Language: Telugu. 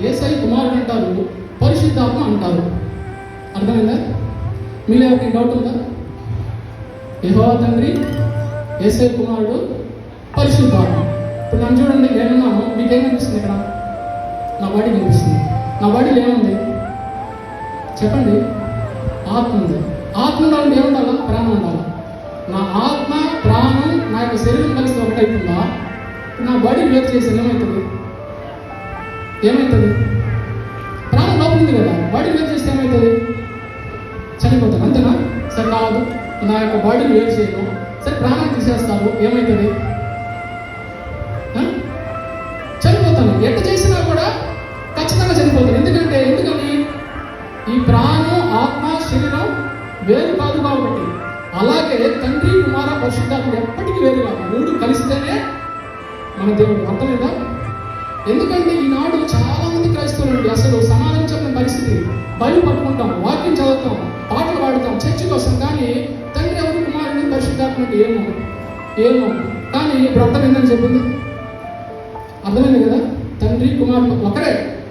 ఏసై కుమారుడు అంటారు పరిశుద్ధాత్మ అంటారు. అర్థమైందా? మీలో ఒక డౌట్ ఉందా? యెహోవా తండ్రి ఏసై కుమారుడు పరిశుద్ధాత్మ. ఇప్పుడు నన్ను చూడండి ఏమన్నాము మీకేం కనిపిస్తుంది ఇక్కడ? నా బాడీ కనిపిస్తుంది నా బాడీలో ఏముంది? చెప్పండి. ఆత్మ ఉంది. ఆత్మ ఉండాలంటే ఏముండాలా ప్రాణం ఉండాలా? నా ఆత్మ ప్రాణం నా యొక్క శరీరం కలిసి ఒకటైతుందా? నా బాడీ వేరు చేసి ఏమవుతుంది ఏమవుతుంది ప్రాణం లోపల ఉంది కదా బాడీ వేరు చేస్తే ఏమవుతుంది చనిపోతాను అంతేనా? సరే కాదు నా యొక్క బాడీని వేరు చేయను. సరే ప్రాణం తీసేస్తాను ఏమవుతుంది చనిపోతాను ఎంత చేసినా కూడా ఖచ్చితంగా చనిపోతాను ఎందుకంటే ఎందుకని? ఈ ప్రాణం ఆత్మ శరీరం వేరు కాదు కాబట్టి. అలాగే తండ్రి కుమార పరిశుద్ధాత్మ ఎప్పటికీ వేరు కాదు. మూడు కలిస్తేనే మన దేవుడు. అర్థమైందా? ఎందుకంటే ఈనాడు చాలా మంది క్రైస్తవులు అసలు సమాధించడం పరిస్థితి. బయలు పట్టుకుంటాం వాక్యం చదువుతాం పాటలు పాడుతాం చర్చి కోసం. కానీ తండ్రి ఎవరు? కుమారుడు పరిశుద్ధాత్మకు ఏమో. ఏమో. కానీ ఇప్పుడు అర్థమైందని చెప్పింది. అర్థమైంది కదా? తండ్రి కుమారుడు ఒకరే.